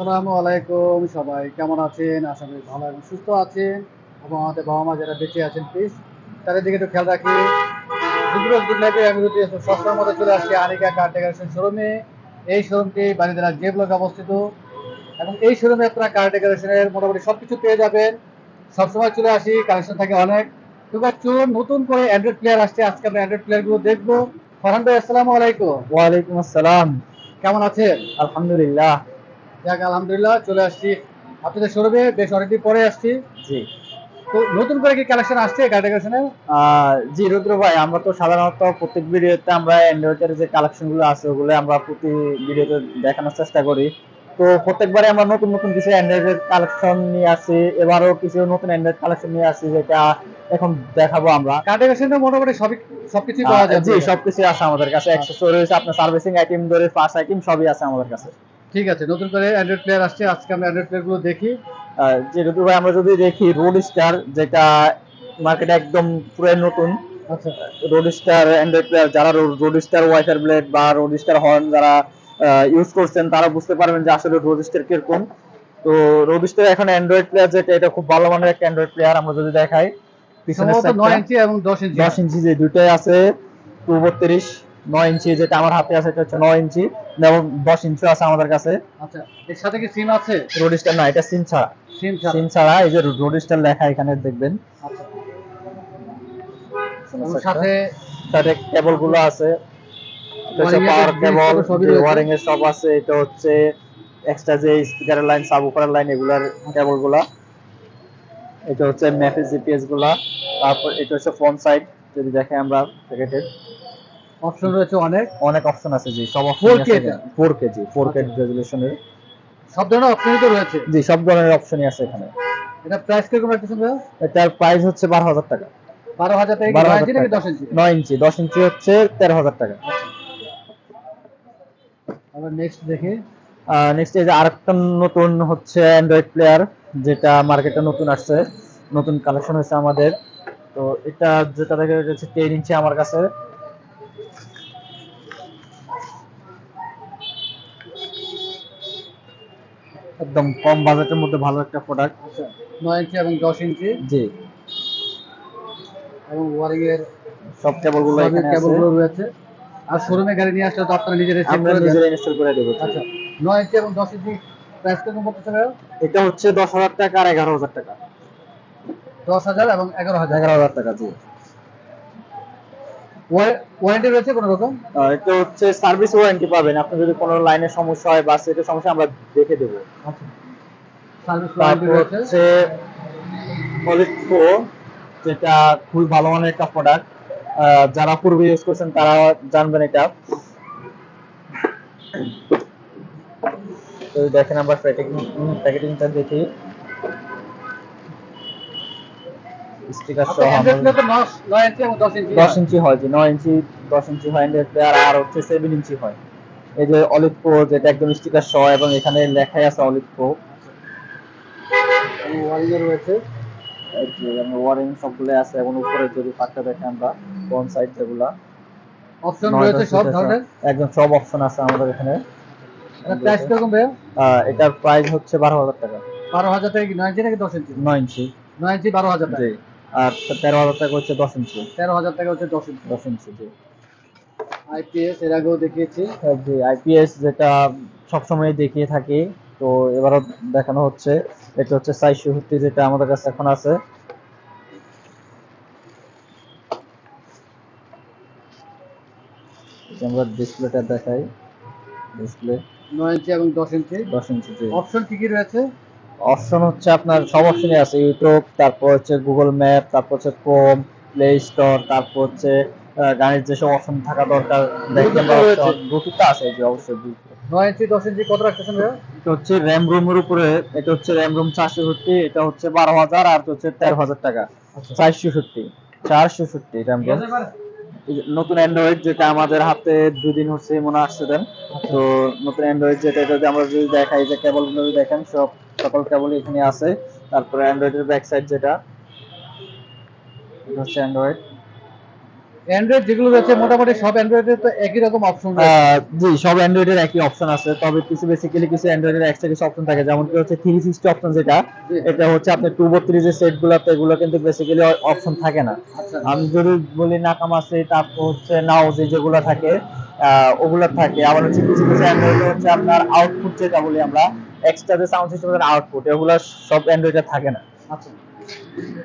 আসসালামু আলাইকুম সবাই কেমন আছেন? আশা করি ভালো এবং সুস্থ আছেন। এবং আমাদের বাবা মা যারা বেঁচে আছেন প্লিজ তাদের দিকে একটু খেয়াল রাখি। আমি মতো চলে আসছি আনিকা কার ডেকোরেশন শোরুমে এই শোরুমটি বাড়িদারা যে ব্লক অবস্থিত। এবং এই শোরুমে আপনারা কার ডেকোরেশনের মোটামুটি সব কিছু পেয়ে যাবেন। সবসময় চলে আসি কালেকশন থাকে অনেক। চলুন নতুন করে অ্যান্ড্রয়েড প্লেয়ার আসছে। আজকে আমরা অ্যান্ড্রয়েড প্লেয়ারগুলো দেখব। ফরহান ভাই আসসালামু আলাইকুম। ওয়ালাইকুম আসসালাম। কেমন আছেন? আলহামদুলিল্লাহ। যাক আলহামদুলিল্লাহ চলে আসছি আপনাদের শোরুমে। বেশ অনেকদিন পরে আসছি। জি। তো নতুন করে কি কালেকশন আসছে গাড়ি আহ, জি রুদ্র ভাই আমরা তো সাধারণত প্রত্যেক ভিডিওতে আমরা অ্যান্ড্রয়েডের যে কালেকশনগুলো আছে ওগুলো আমরা প্রতি ভিডিওতে দেখানোর চেষ্টা করি। তো প্রত্যেকবারে আমরা নতুন নতুন কিছু অ্যান্ড্রয়েডের কালেকশন নিয়ে আসি এবারও কিছু নতুন অ্যান্ড্রয়েড কালেকশন নিয়ে আসি যেটা এখন দেখাবো আমরা। ডেকোরেশনের মোটামুটি সবই সবকিছুই পাওয়া যায়। জি সবকিছু আছে আমাদের কাছে। অ্যাক্সেসরিজ আপনার সার্ভিসিং আইটেম ধরে ফার্স্ট আইটেম সবই আছে আমাদের কাছে। ঠিক আছে নতুন করে অ্যান্ড্রয়েড প্লেয়ার আসছে আজকে আমরা অ্যান্ড্রয়েড প্লেয়ার দেখি। যে রুদ্র ভাই আমরা যদি দেখি রোড স্টার যেটা মার্কেটে একদম পুরো নতুন। আচ্ছা। রোডস্টার অ্যান্ড্রয়েড প্লেয়ার যারা রোড স্টার ওয়াইফার ব্লেড বা রোডস্টার হর্ন যারা ইউজ করছেন তারা বুঝতে পারবেন যে আসলে রোড স্টার কীরকম। তো রোড স্টার এখন অ্যান্ড্রয়েড প্লেয়ার যেটা এটা খুব ভালো মানের একটা অ্যান্ড্রয়েড প্লেয়ার আমরা যদি দেখাই পিছনে সম্ভবত নয় ইঞ্চি এবং দশ ইঞ্চি। দশ ইঞ্চি যে দুটোই আছে নয় ইঞ্চি যেটা আমার হাতে আছে এটা হচ্ছে নয় ইঞ্চি এবং দশ ইঞ্চি আছে আমাদের কাছে। আচ্ছা এর সাথে কি সিম আছে? রোডস্টার না এটা সিম ছাড়া। সিম ছাড়া। সিম ছাড়া এই যে রোডস্টার লেখা এখানে দেখবেন। আচ্ছা। সাথে সাথে কেবলগুলো আছে। পাওয়ার কেবল ওয়ারিং এর সব আছে এটা হচ্ছে এক্সট্রা যে স্পিকারের লাইন সাবউফারের লাইন এগুলার কেবলগুলা এটা হচ্ছে ম্যাপের জিপিএসগুলা। তারপর এটা হচ্ছে ফোন সাইড যদি দেখে আমরা প্যাকেটের অপশন রয়েছে অনেক। অনেক অপশন আছে জি সব 4K তে? ফোর কেজি ফোর কে আচ্ছা। রেজুলেশনের সব ধরনের অপশনই তো রয়েছে। জি সব ধরনের অপশনই আছে এখানে। এটা প্রাইস কীরকম রাখতেছেন ভাইয়া? এটার প্রাইস হচ্ছে বারো হাজার টাকা। বারো হাজার টাকা কি বারো ইঞ্চি নাকি টাকা। দশ ইঞ্চি? নয় ইঞ্চি দশ ইঞ্চি হচ্ছে তেরো হাজার টাকা। আমরা নেক্সট দেখি। নেক্সট এই যে আরেকটা নতুন হচ্ছে অ্যান্ড্রয়েড প্লেয়ার যেটা মার্কেটে নতুন আসছে। নতুন কালেকশন হয়েছে আমাদের। তো এটা যেটা দেখা যাচ্ছে টেন ইঞ্চি আমার কাছে। একদম কম বাজেটের মধ্যে ভালো একটা প্রোডাক্ট আচ্ছা নয় ইঞ্চি এবং দশ ইঞ্চি? জি। এবং ওয়ারিং এর সব কেবলগুলো এখানে কেবল আছে। গুলো রয়েছে। আর শোরুমে গাড়ি নিয়ে আসলে তো আপনারা নিজেরাই চেক করে দেন নিজেরা ইনস্টল করে দেবো। আচ্ছা নয় ইঞ্চি এবং দশ ইঞ্চি প্রাইস কীরকম পড়তেছে ভাইয়া? এটা হচ্ছে দশ হাজার টাকা আর এগারো হাজার টাকা। দশ হাজার এবং এগারো হাজার। এগারো হাজার টাকা জি। ওয়ারেন্টি রয়েছে কোনো রকম? এটা হচ্ছে সার্ভিস ওয়ারেন্টি পাবেন। আপনি যদি কোনো লাইনের সমস্যা হয় বা সেটা সমস্যা আমরা দেখে দেবো। আচ্ছা। সার্ভিস ওয়ারেন্টি রয়েছে? হচ্ছে Solid যেটা খুবই ভালো মানের একটা প্রোডাক্ট যারা পূর্বে ইউজ করছেন তারা জানবেন এটা। তো দেখেন আমরা প্যাকেটিং প্যাকেটিংটা দেখি। স্টিকার সহ নয় নয় ইঞ্চি এবং দশ ইঞ্চি দশ ইঞ্চি হয় যে ইঞ্চি দশ ইঞ্চি হয় আর হচ্ছে ইঞ্চি হয়। এই যে অলিভ প্রো যেটা একদম স্টিকার সহ এবং এখানে লেখাই আছে অলিভ প্রো ওয়ারিং এর রয়েছে। ওয়ারিং সবগুলো আছে এবং উপরে যদি দেখে আমরা কোন সাইড যেগুলা। অপশন রয়েছে সব ধরনের? একদম সব অপশন আছে আমাদের এখানে। প্রাইস কীরকম এটার প্রাইস হচ্ছে বারো হাজার টাকা। বারো হাজার টাকা কি নয় ইঞ্চি নাকি দশ ইঞ্চি? নয় ইঞ্চি। নয় ইঞ্চি বারো হাজার টাকা। আর তেরো হাজার টাকা হচ্ছে দশ ইঞ্চি তেরো হাজার টাকা হচ্ছে দশ ইঞ্চি দশ ইঞ্চি জি। আইপিএস এর আগেও দেখিয়েছি। আর জি আইপিএস যেটা সবসময় দেখিয়ে থাকি। তো এবারও দেখানো হচ্ছে। এটা হচ্ছে সাইজ চৌষট্টি যেটা আমাদের কাছে এখন আছে। আমরা ডিসপ্লেটা দেখাই। ডিসপ্লে নয় ইঞ্চি এবং দশ ইঞ্চি দশ ইঞ্চি অপশন কি কি রয়েছে? অপশন হচ্ছে আপনার সব অপশনই আছে ইউটিউব তারপর হচ্ছে গুগল ম্যাপ তারপর হচ্ছে ক্রোম প্লে স্টোর তারপর হচ্ছে গাড়ির যেসব অপশন থাকা দরকার আছে যে অবশ্যই। নয় ইঞ্চি দশ ইঞ্চি কত রাখতেছেন এটা হচ্ছে র্যাম রুমের উপরে এটা হচ্ছে র্যাম রুম চারশো এটা হচ্ছে বারো হাজার আর হচ্ছে তেরো হাজার টাকা। আচ্ছা। চারশো ষট্টি চারশো ষট্টি র্যাম রুম নতুন অ্যান্ড্রয়েড যেটা আমাদের হাতে দুদিন হচ্ছে মনে আসছে দেন। তো নতুন অ্যান্ড্রয়েড যেটা এটা যদি আমরা যদি দেখাই যে কেবল যদি দেখেন সব সকল কেবল এখানে আছে। তারপরে অ্যান্ড্রয়েডের ব্যাক সাইড যেটা এটা হচ্ছে অ্যান্ড্রয়েড। অ্যান্ড্রয়েড যেগুলো রয়েছে মোটামুটি সব অ্যান্ড্রয়েডের তো একই রকম অপশন জি সব অ্যান্ড্রয়েডের একই অপশন আছে। তবে কিছু বেসিক্যালি কিছু অ্যান্ড্রয়েডের এক্সট্রা কিছু অপশন থাকে। যেমন কি হচ্ছে থ্রি সিক্সটি অপশন যেটা এটা হচ্ছে আপনার টু বত্রিশ যে সেটগুলো এগুলো কিন্তু বেসিক্যালি অপশন থাকে না। আচ্ছা। আমি যদি বলি নাকামাসি তারপর হচ্ছে নাওজি যেগুলো থাকে ওগুলো থাকে। আবার হচ্ছে কিছু কিছু অ্যান্ড্রয়েড হচ্ছে আপনার আউটপুট যেটা বলি আমরা এক্সট্রা যে সাউন্ড সিস্টেমের আউটপুট এগুলো সব অ্যান্ড্রয়েডে থাকে না। আচ্ছা।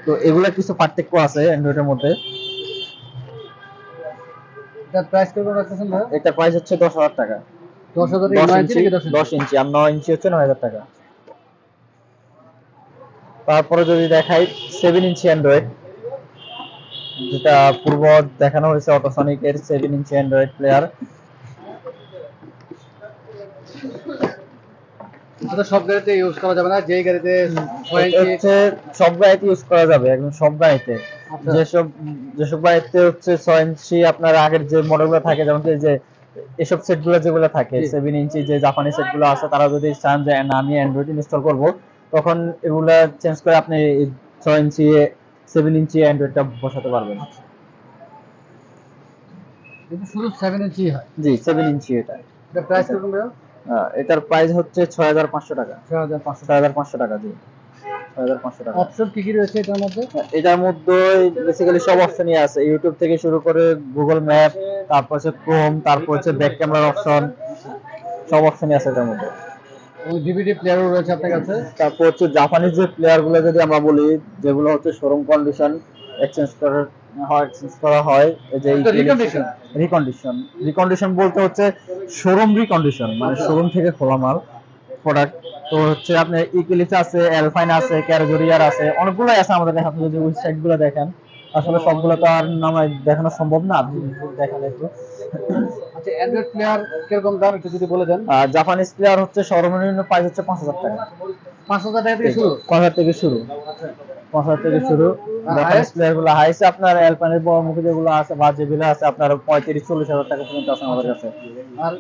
তো এগুলো কিছু পার্থক্য আছে অ্যান্ড্রয়েডের মধ্যে। এটার প্রাইস কেমন রাখতেছেন ভাই? এটা প্রাইস হচ্ছে দশ হাজার টাকা। দশ হাজার দশ নয় ইঞ্চি ইঞ্চি নাকি দশ দশ ইঞ্চি আর নয় ইঞ্চি হচ্ছে নয় হাজার টাকা। তারপরে যদি দেখাই সেভেন ইঞ্চি অ্যান্ড্রয়েড যেটা পূর্ব দেখানো হয়েছে অটোসনিক এর সেভেন ইঞ্চি অ্যান্ড্রয়েড প্লেয়ার এটা তো সব গাড়িতে ইউজ করা যাবে না যেই গাড়িতে হচ্ছে সব গাড়িতে ইউজ করা যাবে একদম সব গাড়িতে। আচ্ছা। যেসব যেসব গাড়িতে হচ্ছে ছয় ইঞ্চি আপনার আগের যে মডেলগুলো থাকে যেমন কি যে এসব সেটগুলো যেগুলো থাকে সেভেন ইঞ্চি যে জাপানি সেটগুলো আছে তারা যদি চান যে না আমি অ্যান্ড্রয়েড ইনস্টল করব তখন এগুলা চেঞ্জ করে আপনি ছয় ইঞ্চি সেভেন ইঞ্চি অ্যান্ড্রয়েডটা বসাতে পারবেন। শুধু সেভেন ইঞ্চি হয়। জি সেভেন ইঞ্চি এটা। প্রাইস কীরকম এটার প্রাইস হচ্ছে ছয় হাজার পাঁচশো টাকা। ছয় হাজার পাঁচশো ছয় হাজার পাঁচশো টাকা জি। ছয় হাজার পাঁচশো টাকা। অপশন কি কি রয়েছে এটার মধ্যে? এটার মধ্যে বেসিক্যালি সব অপশনই আছে। ইউটিউব থেকে শুরু করে গুগল ম্যাপ তারপর হচ্ছে ক্রোম তারপর হচ্ছে ব্যাক ক্যামেরার অপশন সব অপশনই আছে এটার মধ্যে। ডিভিডি প্লেয়ারও রয়েছে আপনার কাছে? তারপর হচ্ছে জাপানিজ যে প্লেয়ারগুলো যদি আমরা বলি যেগুলো হচ্ছে শোরুম কন্ডিশন এক্সচেঞ্জ করা হয় এক্সচেঞ্জ করা হয় যে এটা রিকন্ডিশন রিকন্ডিশন বলতে হচ্ছে শোরুম রিকন্ডিশন মানে শোরুম থেকে খোলা মাল প্রোডাক্ট তো হচ্ছে আপনার ইকিলিস আছে অ্যালফাইন আছে ক্যারজোরিয়ার আছে অনেকগুলো আছে আমাদের আপনি যদি দেখেন। আসলে সবগুলো তো আর নামে দেখানো সম্ভব না আপনি দেখেন একটু। আচ্ছা অ্যান্ড্রয়েড প্লেয়ার কীরকম দাম একটু যদি বলে দেন। জাপানিজ প্লেয়ার হচ্ছে সর্বনিম্ন প্রাইস হচ্ছে পাঁচ হাজার টাকা। পাঁচ হাজার টাকা থেকে শুরু? থেকে শুরু। আচ্ছা। হাজার থেকে শুরু। আপনার অ্যালপানের বড় মুখে যেগুলো আছে বা যেগুলো আছে আপনার পঁয়ত্রিশ চল্লিশ হাজার টাকা পর্যন্ত আছে আমাদের কাছে। আর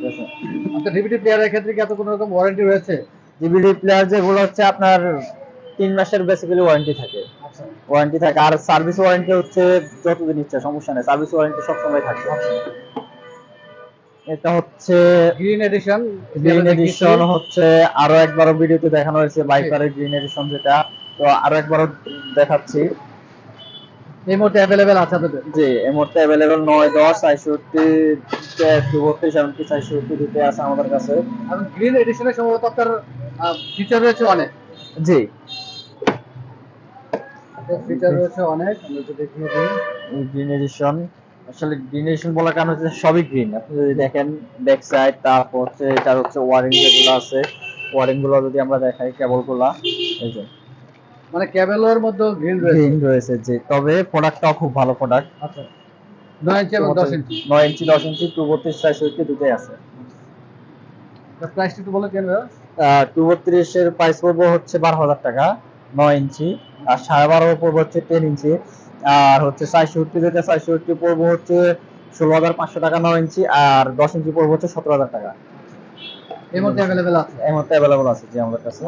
আপনার ডিভিডি প্লেয়ারের ক্ষেত্রে কি এত কোনো রকম ওয়ারেন্টি রয়েছে? ডিভিডি প্লেয়ার যেগুলো হচ্ছে আপনার তিন মাসের বেসিক্যালি ওয়ারেন্টি থাকে। আচ্ছা। ওয়ারেন্টি থাকে। আর সার্ভিস ওয়ারেন্টি হচ্ছে যতদিন ইচ্ছা সমস্যা নেই। সার্ভিস ওয়ারেন্টি সবসময় থাকে। এটা হচ্ছে গ্রিন এডিশন গ্রিন এডিশন হচ্ছে আরও একবারও ভিডিওতে দেখানো হয়েছে বাইকারের গ্রিন এডিশন যেটা। তো আরও দেখাচ্ছি। এই মুহূর্তে অ্যাভেলেবেল আছে আপনাদের? জি এই মুহূর্তে অ্যাভেলেবল নয় দশ ছয়ষট্টি চুয়াত্তর এমনকি ছয়ষট্টি দুটো আছে আমাদের কাছে। গ্রিন এডিশনে সম্ভবত আপনার ফিচার রয়েছে অনেক। জি। ফিচার রয়েছে অনেক গ্রিন এডিশন আসলে গ্রিন এডিশন বলার কারণ হচ্ছে সবই গ্রিন আপনি যদি দেখেন ব্যাক সাইড তারপর হচ্ছে এটার হচ্ছে ওয়ারিং যেগুলো আছে ওয়ারিংগুলো যদি আমরা দেখাই কেবলগুলা এই যে। মানে ক্যাবেলের মধ্যে গ্রিন রয়েছে? গ্রিন রয়েছে যে তবে প্রোডাক্টটাও খুব ভালো প্রোডাক্ট আচ্ছা। নয় ইঞ্চি এবং দশ ইঞ্চি? নয় ইঞ্চি দশ ইঞ্চি টু বত্রিশ ছয়ষট্টি দুটোই আছে। প্রাইসটা একটু বলে কেন? টু বত্রিশের প্রাইস পড়ব হচ্ছে বারো হাজার টাকা নয় ইঞ্চি। আর সাড়ে বারো পড়ব হচ্ছে টেন ইঞ্চি। আর হচ্ছে ছয়ষট্টি যেটা ছয়ষট্টি পড়ব হচ্ছে ষোলো হাজার পাঁচশো টাকা নয় ইঞ্চি। আর দশ ইঞ্চি পড়ব হচ্ছে সতেরো হাজার টাকা। এই মুহূর্তে অ্যাভেলেবেল আছে? এই মুহূর্তে অ্যাভেলেবল আছে যে আমাদের কাছে।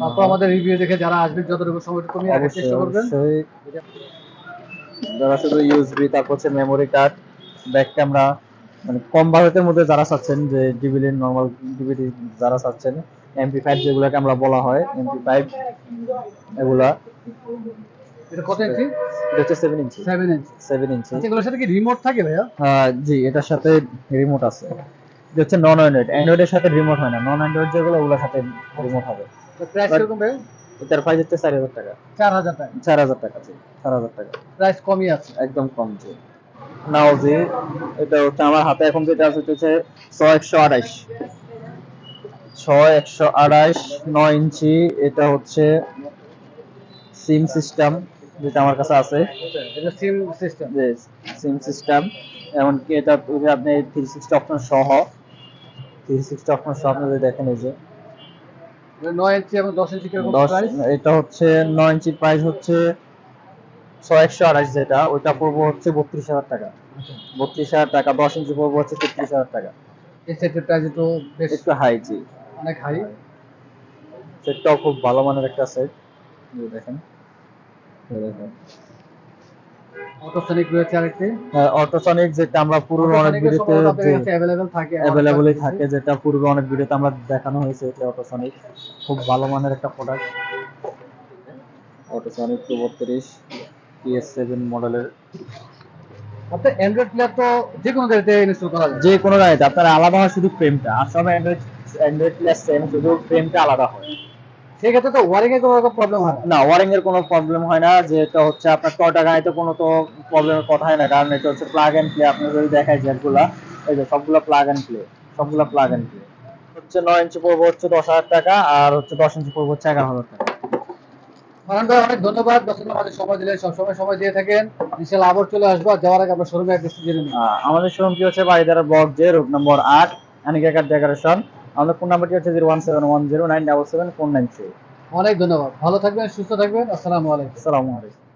তারপর আমাদের রিভিউ দেখে যারা আসবেন যতটুকু চেষ্টা করবেন। যারা শুধু ইউএসবি তারপর হচ্ছে মেমোরি কার্ড ব্যাক ক্যামেরা মানে কম বাজেটের মধ্যে যারা চাচ্ছেন যে ডিভিডি নর্মাল ডিভিডি যারা চাচ্ছেন এমপি ফাইভ যেগুলোকে আমরা বলা হয় এমপি ফাইভ এগুলা। এটা কত ইঞ্চি এটা হচ্ছে সেভেন ইঞ্চি সেভেন ইঞ্চি সেভেন ইঞ্চি আচ্ছা এগুলোর সাথে কি রিমোট থাকে ভাইয়া? আহ, জি এটার সাথে রিমোট আছে। এটা হচ্ছে নন অ্যান্ড্রয়েড অ্যান্ড্রয়েডের সাথে রিমোট হয় না। নন অ্যান্ড্রয়েড যেগুলো ওগুলোর সাথে রিমোট হবে। প্রাইস কীরকম ভাইয়া এটার প্রাইস হচ্ছে চার হাজার টাকা। চার হাজার টাকা। চার হাজার টাকা চার হাজার টাকা। প্রাইস কমই আছে। একদম কম জি। নাও জি এটা হচ্ছে আমার হাতে এখন যেটা আছে হচ্ছে ছয় একশো আড়াইশ। ছয় একশো আড়াইশ নয় ইঞ্চি এটা হচ্ছে সিম সিস্টেম যেটা আমার কাছে আছে। এটা সিম সিস্টেম সিম সিস্টেম এমনকি এটা আপনি থ্রি সিক্সটি অপশন সহ থ্রি সিক্সটি অপশন সহ আপনি দেখেন এই যে। নয় ইঞ্চি এবং দশ ইঞ্চি কীরকম প্রাইস এটা হচ্ছে নয় ইঞ্চির প্রাইস হচ্ছে ছয় একশো আড়াইশ যেটা ওইটা পড়ব হচ্ছে বত্রিশ হাজার টাকা। বত্রিশ হাজার টাকা দশ ইঞ্চি পড়ব হচ্ছে তেত্রিশ হাজার টাকা। এই সেটের প্রাইস একটু বেশ একটু হাই জি। অনেক হাই সেটটাও খুব ভালো মানের একটা সেট দেখেন। দেখেন। অটোসনিক রয়েছে আরেকটি? অটোসনিক যেটা আমরা পূর্বে অনেক ভিডিওতে অ্যাভেলেবেল থাকে থাকে যেটা পূর্বে অনেক ভিডিওতে আমরা দেখানো হয়েছে এটা অটোসনিক খুব ভালো মানের একটা প্রোডাক্ট অটোসনিক টু বত্রিশ পিএস সেভেন মডেলের আপনার অ্যান্ড্রয়েড প্লেয়ার তো যে কোনো গাড়িতে ইনস্টল করা যায়? যে কোনো গাড়িতে আপনার আলাদা হয় শুধু ফ্রেমটা আর সব অ্যান্ড্রয়েড অ্যান্ড্রয়েড প্লাস সেম শুধু ফ্রেমটা আলাদা হয়। সেক্ষেত্রে তো ওয়ারিং এর কোনো রকম প্রবলেম হয় না? ওয়ারিং এর কোনো প্রবলেম হয় না যে এটা হচ্ছে আপনার টয়টা গাড়িতে কোনো তো প্রবলেমের কথা হয় না কারণ এটা হচ্ছে প্লাগ এন্ড প্লে আপনি যদি দেখায় যেগুলা এই যে সবগুলো প্লাগ এন্ড প্লে সবগুলো প্লাগ এন্ড প্লে হচ্ছে নয় ইঞ্চি পড়ব হচ্ছে দশ হাজার টাকা আর হচ্ছে দশ ইঞ্চি পড়ব হচ্ছে এগারো হাজার টাকা। অনেক ধন্যবাদ। মিনিট আমাদের সময় দিলেন সবসময় সময় দিয়ে থাকেন। ইনশাল্লাহ আবার চলে আসব যাওয়ার আগে আপনার শোরুমে অ্যাড্রেস জেনে আহ, আমাদের শোরুমটি হচ্ছে বাড়িদার ব্লক যে রুট নম্বর আট আনিকা কার ডেকোরেশন। আমাদের ফোন নাম্বারটি হচ্ছে zero one seven one zero nine double seven four nine three অনেক ধন্যবাদ। ভালো থাকবেন সুস্থ থাকবেন। আসসালামু আলাইকুম। আসসালামু আলাইকুম।